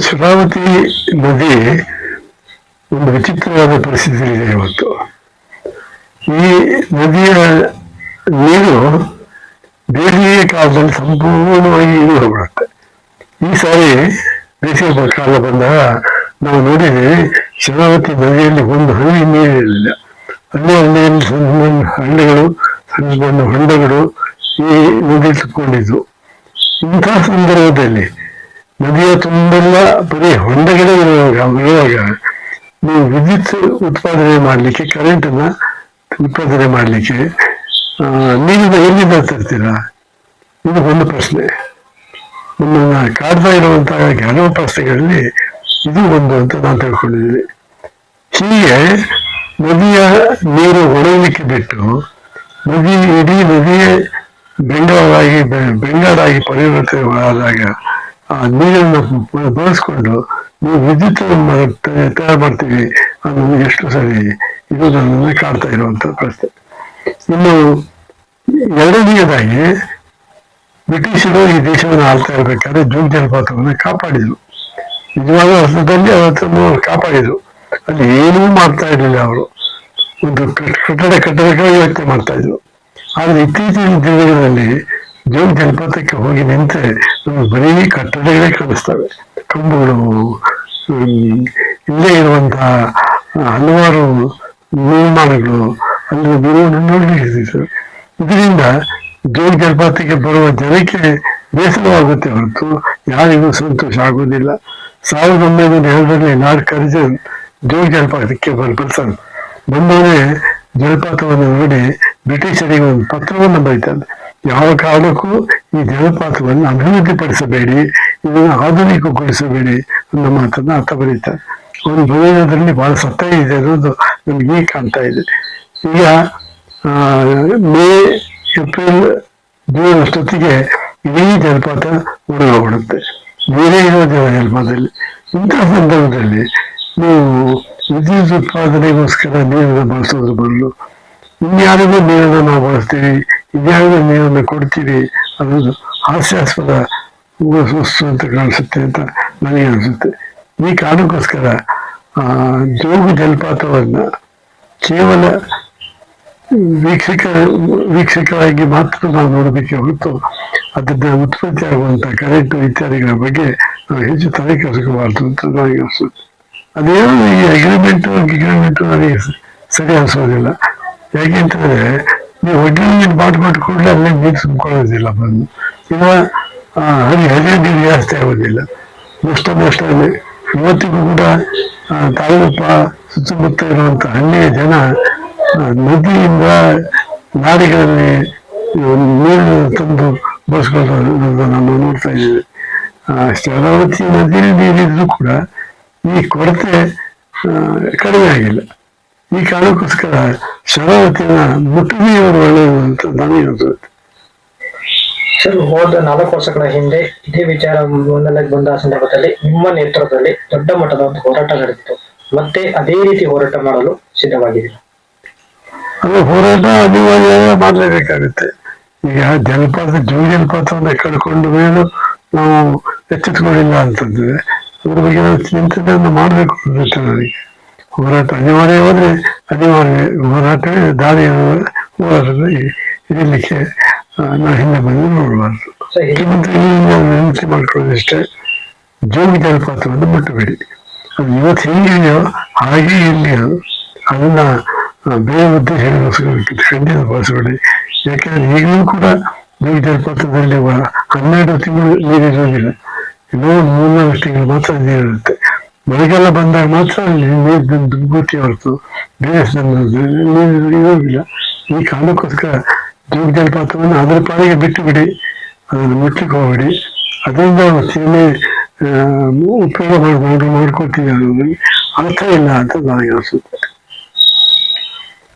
ಶರಾವತಿ ನದಿ ಒಂದು ವಿಚಿತ್ರವಾದ ಪರಿಸ್ಥಿತಿ ಇದೆ ಇವತ್ತು. ಈ ನದಿಯ ನೀರು ಬೇಸಿಗೆ ಕಾಲದಲ್ಲಿ ಸಂಪೂರ್ಣವಾಗಿ ಇಳಿದು ಹೋಗ್ಬಿಡುತ್ತೆ. ಈ ಸಾರಿ ಬೇಸಿಗೆ ಕಾಲ ಬಂದಾಗ ನಾವು ನೋಡಿದ್ವಿ ಶರಾವತಿ ನದಿಯಲ್ಲಿ ಒಂದು ಹಳ್ಳಿ ನೀರಿರಲಿಲ್ಲ. ಹಳ್ಳಿ ಹಳ್ಳಿಯಲ್ಲಿ ಸಣ್ಣ ಸಣ್ಣ ಹಳ್ಳಿಗಳು ಸಣ್ಣ ಸಣ್ಣ ಹೊಂಡಗಳು ಈ ನದಿ ತುಂಬಿಕೊಂಡಿದ್ವು ಇಂತಹ ಸಂದರ್ಭದಲ್ಲಿ ನದಿಯ ತುಂಬೆಲ್ಲ ಬರೀ ಹೊಂಡಗಳೇ ಇರುವಾಗ ಇರುವಾಗ ನೀವು ವಿದ್ಯುತ್ ಉತ್ಪಾದನೆ ಮಾಡಲಿಕ್ಕೆ ಕರೆಂಟನ್ನ ಉತ್ಪಾದನೆ ಮಾಡಲಿಕ್ಕೆ ನೀರಿನ ಎಲ್ಲಿ ತರ್ತೀರಾ? ಇದು ಒಂದು ಪ್ರಶ್ನೆ. ನಿಮ್ಮನ್ನ ಕಾಡ್ತಾ ಇರುವಂತಹ ಕೆಲವು ಪ್ರಶ್ನೆಗಳಲ್ಲಿ ಇದು ಒಂದು ಅಂತ ನಾನು ತಿಳ್ಕೊಂಡಿದ್ದೀನಿ. ಹೀಗೆ ನದಿಯ ನೀರು ಒಣಗಲಿಕ್ಕೆ ಬಿಟ್ಟು ನದಿ ಇಡೀ ನದಿಯೇ ಬೆಂಗಳಾಗಿ ಬೆಂಗಾಡಾಗಿ ಪರಿವರ್ತನೆಯಾದಾಗ ಆ ನೀರನ್ನು ಬ- ಬಳಸ್ಕೊಂಡು ನೀವು ವಿದ್ಯುತ್ ತಯಾರು ಮಾಡ್ತೀವಿ ಅನ್ನೋದು ಎಷ್ಟು ಸರಿ ಇದು ನನ್ನನ್ನು ಕಾಡ್ತಾ ಇರುವಂತ ಪ್ರಶ್ನೆ. ಇನ್ನು ಎರಡನೆಯದಾಗಿ ಬ್ರಿಟಿಷರು ಈ ದೇಶವನ್ನು ಆಳ್ತಾ ಇರ್ಬೇಕಾದ್ರೆ ಜೋಗ ಜಲಪಾತವನ್ನು ಕಾಪಾಡಿದ್ರು. ನಿಜವಾದ ಅರ್ಥದಲ್ಲಿ ಅವತ್ತನ್ನು ಕಾಪಾಡಿದ್ರು. ಅಲ್ಲಿ ಏನೂ ಮಾಡ್ತಾ ಇರಲಿಲ್ಲ ಅವರು. ಒಂದು ಕಟ್- ಕಟ್ಟಡ ಕಟ್ಟಡಕ್ಕಾಗಿ ವ್ಯಕ್ತ ಮಾಡ್ತಾ ಇದ್ರು. ಆದ್ರೆ ಇತ್ತೀಚಿನ ದಿನಗಳಲ್ಲಿ ಜೋಗ ಜಲಪಾತಕ್ಕೆ ಹೋಗಿ ನಿಂತರೆ ನಮಗೆ ಬರೀ ಕಟ್ಟಡಗಳೇ ಕಾಣಿಸ್ತವೆ ಕಂಬಗಳು ಇಲ್ಲೇ ಇರುವಂತಹ ಹಲವಾರು ನಿರ್ಮಾಣಗಳು ಅಲ್ಲಿ ಬರುವುದನ್ನು ನೋಡಲಿಕ್ಕೆ ಇದರಿಂದ ಜೋಗ ಜಲಪಾತಕ್ಕೆ ಬರುವ ಜನಕ್ಕೆ ಬೇಸರವಾಗುತ್ತೆ ಹೊರತು ಯಾರಿಗೂ ಸಂತೋಷ ಆಗುವುದಿಲ್ಲ ಸಾವಿರದ ಒಂಬೈನೂರ ಎರಡರಲ್ಲಿ ಲಾರ್ಡ್ ಕರ್ಜನ್ ಜೋಗ ಜಲಪಾತಕ್ಕೆ ಬರ್- ಬರ್ತಾನೆ ಬಂದವನೇ ಜಲಪಾತವನ್ನು ನೋಡಿ ಬ್ರಿಟಿಷರಿಗೆ ಒಂದು ಪತ್ರವನ್ನು ಬರೀತಾನೆ ಯಾವ ಕಾರಣಕ್ಕೂ ಈ ಜಲಪಾತವನ್ನು ಅಭಿವೃದ್ಧಿಪಡಿಸಬೇಡಿ, ಇದನ್ನು ಆಧುನಿಕಗೊಳಿಸಬೇಡಿ ಅನ್ನೋ ಮಾತನ್ನ ಆತ ಬರೀತಾರೆ ಒಂದು ಬರೆಯೋದ್ರಲ್ಲಿ ಬಹಳ ಸತ್ಯ ಇದೆ ಅನ್ನೋದು ನಮಗೆ ಕಾಣ್ತಾ ಇದೆ. ಈಗ ಮೇ, ಏಪ್ರಿಲ್ ಜೂನ್ ಅಷ್ಟೊತ್ತಿಗೆ ಇಡೀ ಜಲಪಾತ ಬೇರೆ ಇರೋ ಜಲಪಾತದಲ್ಲಿ. ಇಂತಹ ಸಂದರ್ಭದಲ್ಲಿ ನೀವು ವಿದ್ಯುತ್ ಉತ್ಪಾದನೆಗೋಸ್ಕರ ನೀರನ್ನು ಬಳಸೋದ್ರ ಬದಲು ಇನ್ಯಾರಿಗೂ ನೀರನ್ನು ನಾವು ಬಳಸ್ತೀವಿ? ನೀರನ್ನು ಕೊಡ್ತೀರಿ ಅನ್ನೋದು ಹಾಸ್ಯಾಸ್ಪದ ವಸ್ತು ಅಂತ ಕಾಣಿಸುತ್ತೆ ಅಂತ ನನಗೆ ಅನಿಸುತ್ತೆ. ಈ ಕಾರಣಕ್ಕೋಸ್ಕರ ಜೋಗ ಜಲಪಾತವನ್ನ ಕೇವಲ ವೀಕ್ಷಕ ವೀಕ್ಷಕರಾಗಿ ಮಾತ್ರ ನಾವು ನೋಡೋದಕ್ಕೆ ಹೊರತು ಅದರಿಂದ ಉತ್ಪತ್ತಿ ಆಗುವಂತ ಕರೆಂಟ್ ಇತ್ಯಾದಿಗಳ ಬಗ್ಗೆ ನಾವು ಹೆಚ್ಚು ತಲೆ ಕೆಡಿಸ್ಕೋಬಾರ್ದು ಅಂತ ನನಗೆ ಅನಿಸುತ್ತೆ. ಅದೇನು ಈ ಅಗ್ರಿಮೆಂಟ್ ಅಗ್ರಿಮೆಂಟ್ ನನಗೆ ಸರಿ ಅನಿಸೋದಿಲ್ಲ. ಯಾಕೆ ನೀವು ಅಗ್ರಿಮೆಂಟ್ ಮಾಡ್ಕೊಟ್ಟು ಕೂಡಲೇ ಅಲ್ಲಿ ನೀರು ಬಂದು. ಇಲ್ಲ ಅಲ್ಲಿ ಹರಿ ಹರಿಯ ನೀರು ಜಾಸ್ತಿ ಆಗೋದಿಲ್ಲ. ನಷ್ಟ ನಷ್ಟ ಅಲ್ಲಿ ಇವತ್ತಿಗೂ ಕೂಡ ತಾಲೂಪ ಸುತ್ತಮುತ್ತ ಇರುವಂತ ಹಳ್ಳಿಯ ಜನ ನದಿಯಿಂದ ನಾಡಿಗಳಲ್ಲಿ ನೀರು ತಂದು ಬಳಸ್ಕೊಳ್ತಾ ನಾವು ನೋಡ್ತಾ ಇದ್ದೀವಿ. ಆ, ಶರಾವತಿ ನದಿಯಲ್ಲಿ ನೀರಿದ್ರು ಕೂಡ ಈ ಕೊರತೆ ಕಡಿಮೆ ಆಗಿಲ್ಲ. ಈ ಕಾರಣಕ್ಕೋಸ್ಕರ ಶರಾವತಿನ ಮುಟ್ಟಿಯವರು ಒಳ್ಳೆಯದು ಅಂತ ನನಗೆ ಅನ್ಸುತ್ತೆ ಸರ್ ಹೋದ ನಾಲ್ಕು ವರ್ಷಗಳ ಹಿಂದೆ ಇದೇ ವಿಚಾರ ಮುನ್ನೆಲೆಗೆ ಬಂದ ಸಂದರ್ಭದಲ್ಲಿ ನಿಮ್ಮ ನೇತೃತ್ವದಲ್ಲಿ ದೊಡ್ಡ ಮಟ್ಟದ ಒಂದು ಹೋರಾಟ ನಡೆದಿತ್ತು. ಮತ್ತೆ ಅದೇ ರೀತಿ ಹೋರಾಟ ಮಾಡಲು ಸಿದ್ಧವಾಗಿದೆ ಅದು ಹೋರಾಟ ಅನಿವಾರ್ಯ ಮಾಡಲೇಬೇಕಾಗುತ್ತೆ. ಈಗ ಜಲಪಾತ ಜೋಗ ಜಲಪಾತವನ್ನ ಕಳ್ಕೊಂಡು ಮೇಲೂ ನಾವು ಎಚ್ಚೆತ್ಕೊಂಡಿಲ್ಲ ಅಂತಂದ್ರೆ ಅದ್ರ ಬಗ್ಗೆ ನಾವು ಚಿಂತನೆಯನ್ನು ಮಾಡಬೇಕು ಅಂತ ನನಗೆ ಹೋರಾಟ ಅನಿವಾರ್ಯ ಹೋದ್ರೆ ಅನಿವಾರ್ಯ ಹೋರಾಟವೇ ದಾರಿ ಹೋರಾಟದಲ್ಲಿ ಇರಲಿಕ್ಕೆ ನಾವು ಹಿಂದೆ ಬಂದು ನೋಡಬಾರ್ದು. ನೆನಪು ಮಾಡ್ಕೊಳ್ಳೋದಿಷ್ಟೇ ಜೋಗ ಜಲಪಾತವನ್ನು ಬಿಟ್ಟುಬಿಡಿ. ಅದು ಇವತ್ತು ಹೆಂಗಿದೆಯೋ ಹಾಗೆ ಇರಲಿ ಅದು ಅದನ್ನ ಬೇರೆ ಬೇರೆ ಉದ್ದೇಶಗಳಿಗೋಸ್ಕರ ಖಂಡಿತ ಬಳಸಬೇಡಿ. ಯಾಕಂದ್ರೆ ಈಗಲೂ ಕೂಡ ಜೋಗಿ ಜಲಪಾತದಲ್ಲಿ ಹನ್ನೆರಡು ತಿಂಗಳು ನೀರಿರೋದಿಲ್ಲ. ಇನ್ನೂ ಮೂರ್ನಾಲ್ಕು ತಿಂಗಳು ಮಾತ್ರ ನೀರಿರುತ್ತೆ. ಮಳೆಗಾಲ ಬಂದಾಗ ಮಾತ್ರ ಅಲ್ಲಿ ನೀರು ದುಗ್ಗುತ್ತಿ ಹೊರತು ಬೇರೆ ನೀರು ಇರೋದಿಲ್ಲ. ಈ ಕಾರಣಕ್ಕೋಸ್ಕರ ಜೋಗ ಜಲಪಾತವನ್ನು ಅದರ ಪಾಡಿಗೆ ಬಿಟ್ಟು ಬಿಡಿ ಅದನ್ನು ಮುಟ್ಲಿಕ್ಕೆ ಹೋಗಬೇಡಿ. ಅದರಿಂದ ಸೇನೆ ಉಪಯೋಗ ಮಾಡಿ ಮಾಡ್ಕೊಳ್ತೀವಿ ಅರ್ಥ ಇಲ್ಲ ಅಂತ ನನಗೆ ಅನಿಸುತ್ತೆ.